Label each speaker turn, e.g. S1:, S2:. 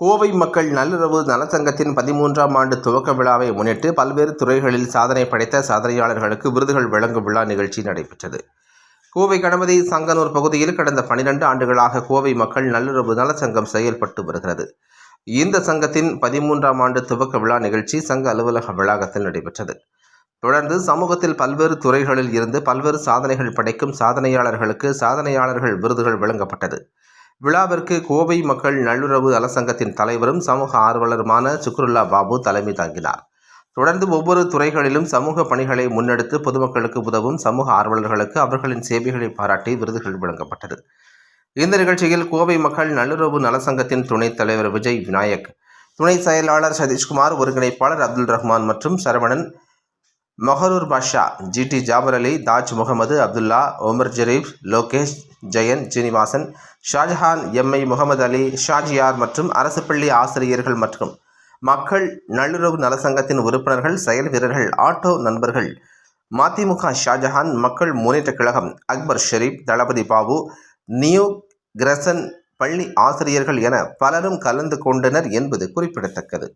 S1: கோவை மக்கள் நல்லுறவு நலச்சங்கத்தின் பதிமூன்றாம் ஆண்டு துவக்க விழாவை முன்னிட்டு பல்வேறு துறைகளில் சாதனை படைத்த சாதனையாளர்களுக்கு விருதுகள் வழங்கும் விழா நிகழ்ச்சி நடைபெற்றது. கோவை கணபதி சங்கனூர் பகுதியில் கடந்த பனிரெண்டு ஆண்டுகளாக கோவை மக்கள் நல்லுறவு நலச்சங்கம் செயல்பட்டு வருகிறது. இந்த சங்கத்தின் பதிமூன்றாம் ஆண்டு துவக்க விழா நிகழ்ச்சி சங்க அலுவலக வளாகத்தில் நடைபெற்றது. தொடர்ந்து சமூகத்தில் பல்வேறு துறைகளில் இருந்து பல்வேறு சாதனைகள் படைக்கும் சாதனையாளர்களுக்கு சாதனையாளர்கள் விருதுகள் வழங்கப்பட்டது. விழாவிற்கு கோவை மக்கள் நல்லுறவு நலசங்கத்தின் தலைவரும் சமூக ஆர்வலருமான சுக்ருல்லா பாபு தலைமை தாங்கினார். தொடர்ந்து ஒவ்வொரு துறைகளிலும் சமூக பணிகளை முன்னெடுத்து பொதுமக்களுக்கு உதவும் சமூக ஆர்வலர்களுக்கு அவர்களின் சேவைகளை பாராட்டி விருதுகள் வழங்கப்பட்டது. இந்த நிகழ்ச்சியில் கோவை மக்கள் நல்லுறவு நலசங்கத்தின் துணைத் தலைவர் விஜய் விநாயக் துணை செயலாளர் சதீஷ்குமார் ஒருங்கிணைப்பாளர் அப்துல் ரஹ்மான் மற்றும் Saravanan Moharur Basha G D Jabar Ali Taj Mohammed Abdullah Omar Jerif Lokesh Jayan Srinivasan Shahjahan M I Mohammed Ali Shajiyar மற்றும் அரசு பள்ளி ஆசிரியர்கள் மற்றும் மக்கள் நல்லுறவு நலசங்கத்தின் உறுப்பினர்கள் செயல் வீரர்கள் ஆட்டோ நண்பர்கள் மதிமுக ஷாஜஹான் மக்கள் முன்னேற்றக் கழகம் அக்பர் ஷெரீப் தளபதி பாபு நியூ கிரசன் பள்ளி ஆசிரியர்கள் என பலரும் கலந்து கொண்டனர் என்பது குறிப்பிடத்தக்கது.